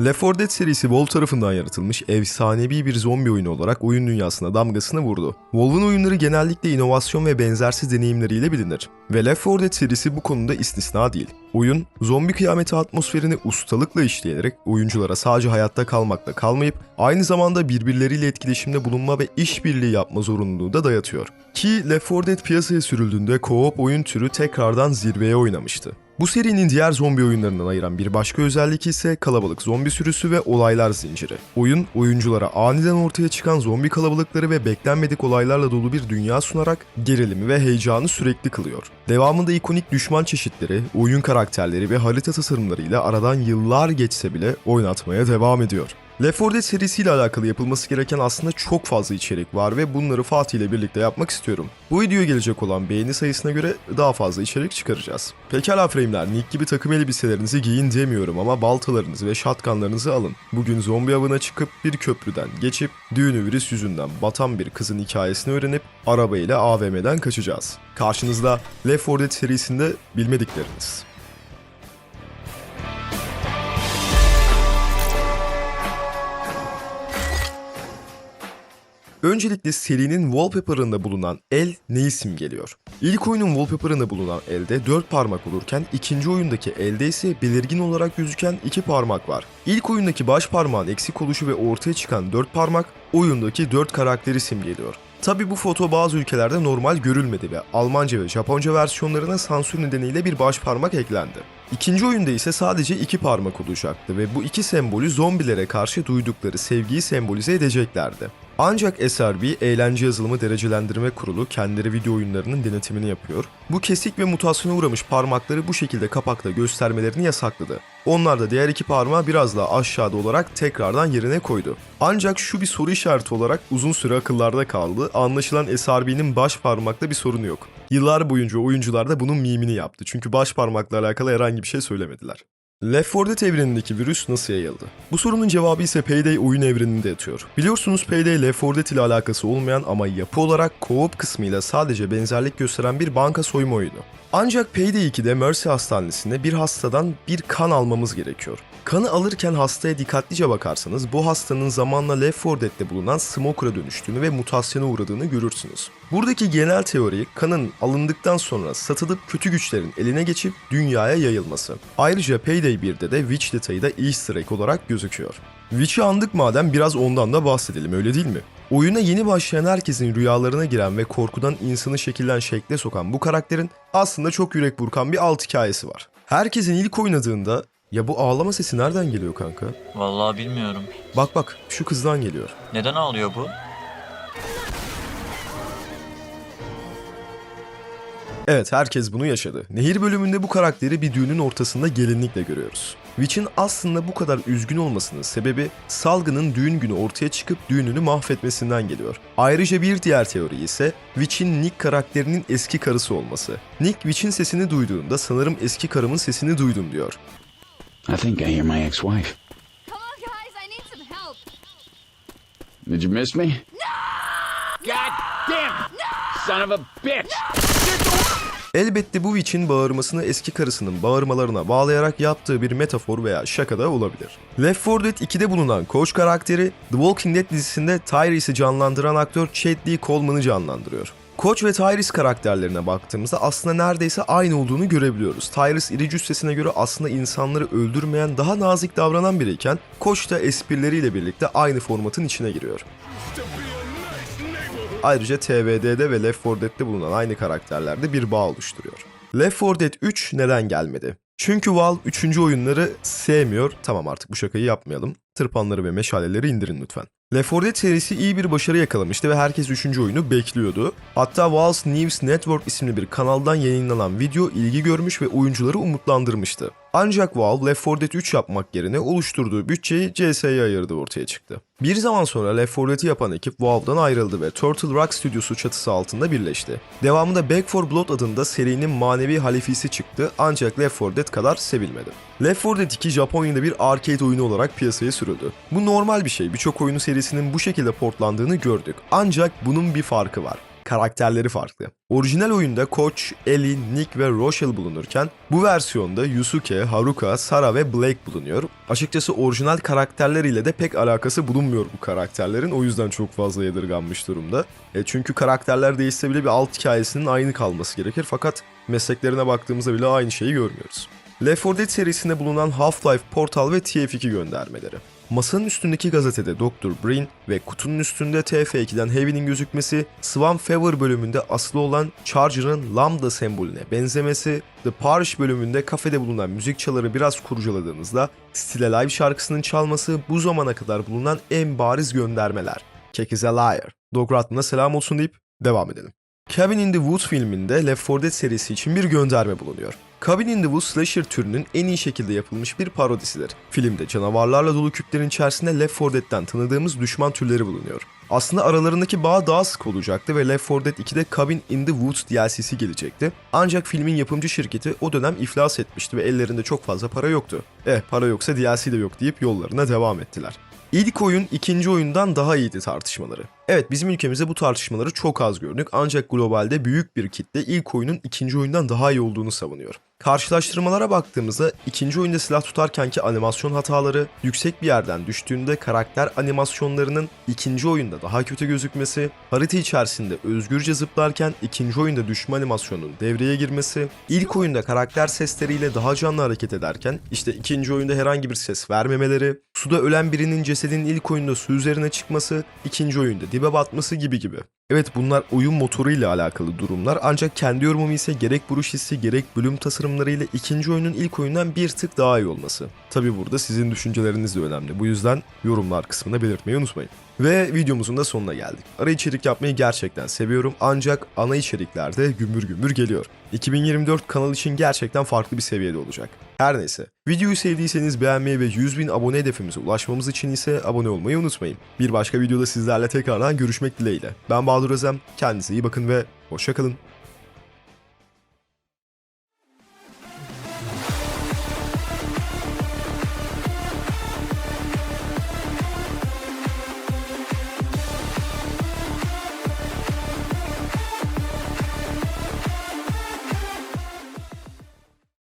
Left 4 Dead serisi Valve tarafından yaratılmış efsanevi bir zombi oyunu olarak oyun dünyasına damgasını vurdu. Valve'ın oyunları genellikle inovasyon ve benzersiz deneyimleriyle bilinir. Ve Left 4 Dead serisi bu konuda istisna değil. Oyun, zombi kıyameti atmosferini ustalıkla işleyerek oyunculara sadece hayatta kalmakla kalmayıp aynı zamanda birbirleriyle etkileşimde bulunma ve işbirliği yapma zorunluluğu da dayatıyor. Ki Left 4 Dead piyasaya sürüldüğünde co-op oyun türü tekrardan zirveye oynamıştı. Bu serinin diğer zombi oyunlarından ayıran bir başka özellik ise kalabalık zombi sürüsü ve olaylar zinciri. Oyun, oyunculara aniden ortaya çıkan zombi kalabalıkları ve beklenmedik olaylarla dolu bir dünya sunarak gerilimi ve heyecanı sürekli kılıyor. Devamında ikonik düşman çeşitleri, oyun karakterleri ve harita tasarımlarıyla aradan yıllar geçse bile oynatmaya devam ediyor. Left 4 Dead serisiyle alakalı yapılması gereken aslında çok fazla içerik var ve bunları Fatih ile birlikte yapmak istiyorum. Bu videoya gelecek olan beğeni sayısına göre daha fazla içerik çıkaracağız. Pekala frame'ler, Nick gibi takım elbiselerinizi giyin demiyorum ama baltalarınızı ve shotgunlarınızı alın. Bugün zombi avına çıkıp bir köprüden geçip düğünü virüs yüzünden batan bir kızın hikayesini öğrenip arabayla AVM'den kaçacağız. Karşınızda Left 4 Dead serisinde bilmedikleriniz. Öncelikle serinin wallpaper'ında bulunan el neyi simgeliyor? İlk oyunun wallpaper'ında bulunan elde 4 parmak olurken ikinci oyundaki elde ise belirgin olarak gözüken 2 parmak var. İlk oyundaki baş parmağın eksik oluşu ve ortaya çıkan 4 parmak oyundaki 4 karakteri simgeliyor. Tabi bu foto bazı ülkelerde normal görülmedi ve Almanca ve Japonca versiyonlarına sansür nedeniyle bir baş parmak eklendi. İkinci oyunda ise sadece iki parmak olacaktı ve bu iki sembolü zombilere karşı duydukları sevgiyi sembolize edeceklerdi. Ancak SRB Eğlence Yazılımı Derecelendirme Kurulu kendileri video oyunlarının denetimini yapıyor. Bu kesik ve mutasyona uğramış parmakları bu şekilde kapakta göstermelerini yasakladı. Onlar da diğer iki parmağı biraz daha aşağıda olarak tekrardan yerine koydu. Ancak şu bir soru işareti olarak uzun süre akıllarda kaldı. Anlaşılan SRB'nin baş parmakta bir sorunu yok. Yıllar boyunca oyuncular da bunun mimini yaptı. Çünkü baş parmakla alakalı herhangi bir şey söylemediler. Left 4 Dead evrenindeki virüs nasıl yayıldı? Bu sorunun cevabı ise Payday oyun evreninde yatıyor. Biliyorsunuz Payday Left 4 Dead ile alakası olmayan ama yapı olarak co-op kısmıyla sadece benzerlik gösteren bir banka soyma oyunu. Ancak Payday 2'de Mercy Hastanesi'nde bir hastadan bir kan almamız gerekiyor. Kanı alırken hastaya dikkatlice bakarsanız bu hastanın zamanla Left 4 Dead'de bulunan Smoker'a dönüştüğünü ve mutasyona uğradığını görürsünüz. Buradaki genel teori kanın alındıktan sonra satılıp kötü güçlerin eline geçip dünyaya yayılması. Ayrıca Payday 1'de de Witch detayı da easter egg olarak gözüküyor. Witch'i andık madem biraz ondan da bahsedelim öyle değil mi? Oyuna yeni başlayan herkesin rüyalarına giren ve korkudan insanı şekillen şekle sokan bu karakterin aslında çok yürek burkan bir alt hikayesi var. Herkesin ilk oynadığında ya bu ağlama sesi nereden geliyor kanka? Vallahi bilmiyorum. Bak bak şu kızdan geliyor. Neden ağlıyor bu? Evet herkes bunu yaşadı. Nehir bölümünde bu karakteri bir düğünün ortasında gelinlikle görüyoruz. Witch'in aslında bu kadar üzgün olmasının sebebi salgının düğün günü ortaya çıkıp düğününü mahvetmesinden geliyor. Ayrıca bir diğer teori ise Witch'in Nick karakterinin eski karısı olması. Nick Witch'in sesini duyduğunda sanırım eski karımın sesini duydum diyor. I think I hear my ex-wife. Come on, guys, I need some help. Did you miss me? God damn it! Son of a bitch! Elbette bu Witch'in bağırmasını eski karısının bağırmalarına bağlayarak yaptığı bir metafor veya şaka da olabilir. Left 4 Dead 2'de bulunan Coach karakteri The Walking Dead dizisinde Tyrese'i canlandıran aktör Chad Lee Coleman'ı canlandırıyor. Koç ve Tyrese karakterlerine baktığımızda aslında neredeyse aynı olduğunu görebiliyoruz. Tyrese iri cüssesine göre aslında insanları öldürmeyen, daha nazik davranan biriyken Koç da esprileriyle birlikte aynı formatın içine giriyor. Ayrıca TVD'de ve Left 4 Dead'de bulunan aynı karakterlerde bir bağ oluşturuyor. Left 4 Dead 3 neden gelmedi? Çünkü Valve 3. oyunları sevmiyor. Tamam artık bu şakayı yapmayalım. Tırpanları ve meşaleleri indirin lütfen. Left 4 Dead serisi iyi bir başarı yakalamıştı ve herkes 3. oyunu bekliyordu. Hatta Valve's News Network isimli bir kanaldan yayınlanan video ilgi görmüş ve oyuncuları umutlandırmıştı. Ancak Valve Left 4 Dead 3 yapmak yerine oluşturduğu bütçeyi CS'ye ayırdığı ortaya çıktı. Bir zaman sonra Left 4 Dead'i yapan ekip Valve'dan ayrıldı ve Turtle Rock stüdyosu çatısı altında birleşti. Devamında Back 4 Blood adında serinin manevi halifesi çıktı ancak Left 4 Dead kadar sevilmedi. Left 4 Dead 2 Japonya'da bir arcade oyunu olarak piyasaya sürüldü. Bu normal bir şey. Birçok oyunu serisinin bu şekilde portlandığını gördük. Ancak bunun bir farkı var. Karakterleri farklı. Orijinal oyunda Koç, Ellie, Nick ve Rochelle bulunurken bu versiyonda Yusuke, Haruka, Sara ve Blake bulunuyor. Açıkçası orijinal karakterleriyle de pek alakası bulunmuyor bu karakterlerin. O yüzden çok fazla yadırganmış durumda. E çünkü karakterler değişse bile bir alt hikayesinin aynı kalması gerekir. Fakat mesleklerine baktığımızda bile aynı şeyi görmüyoruz. Left 4 Dead serisinde bulunan Half-Life, Portal ve TF2 göndermeleri. Masanın üstündeki gazetede Dr. Breen ve kutunun üstünde TF2'den Heavy'nin gözükmesi, Swan Fever bölümünde aslı olan Charger'ın Lambda sembolüne benzemesi, The Parish bölümünde kafede bulunan müzik çaları biraz kurcaladığınızda Still Alive şarkısının çalması bu zamana kadar bulunan en bariz göndermeler. Cake is a liar. Dog Ratman'a selam olsun deyip devam edelim. Cabin in the Woods filminde Left 4 Dead serisi için bir gönderme bulunuyor. Cabin in the Woods slasher türünün en iyi şekilde yapılmış bir parodisidir. Filmde canavarlarla dolu küplerin içerisinde Left 4 Dead'den tanıdığımız düşman türleri bulunuyor. Aslında aralarındaki bağ daha sık olacaktı ve Left 4 Dead 2'de Cabin in the Woods DLC'si gelecekti. Ancak filmin yapımcı şirketi o dönem iflas etmişti ve ellerinde çok fazla para yoktu. Eh para yoksa DLC de yok deyip yollarına devam ettiler. İlk oyun ikinci oyundan daha iyiydi tartışmaları. Evet bizim ülkemizde bu tartışmaları çok az gördük ancak globalde büyük bir kitle ilk oyunun ikinci oyundan daha iyi olduğunu savunuyor. Karşılaştırmalara baktığımızda ikinci oyunda silah tutarkenki animasyon hataları, yüksek bir yerden düştüğünde karakter animasyonlarının ikinci oyunda daha kötü gözükmesi, harita içerisinde özgürce zıplarken ikinci oyunda düşme animasyonunun devreye girmesi, ilk oyunda karakter sesleriyle daha canlı hareket ederken işte ikinci oyunda herhangi bir ses vermemeleri, suda ölen birinin cesedinin ilk oyunda su üzerine çıkması, ikinci oyunda dibe batması gibi gibi. Evet bunlar oyun motoru ile alakalı durumlar ancak kendi yorumum ise gerek vuruş hissi gerek bölüm tasarımlarıyla ikinci oyunun ilk oyundan bir tık daha iyi olması. Tabi burada sizin düşünceleriniz de önemli. Bu yüzden yorumlar kısmına belirtmeyi unutmayın. Ve videomuzun da sonuna geldik. Ara içerik yapmayı gerçekten seviyorum ancak ana içeriklerde gümbür gümbür geliyor. 2024 kanal için gerçekten farklı bir seviyede olacak. Her neyse. Videoyu sevdiyseniz beğenmeyi ve 100 bin abone hedefimize ulaşmamız için ise abone olmayı unutmayın. Bir başka videoda sizlerle tekrardan görüşmek dileğiyle. Ben Bahadır Özem, kendinize iyi bakın ve hoşçakalın.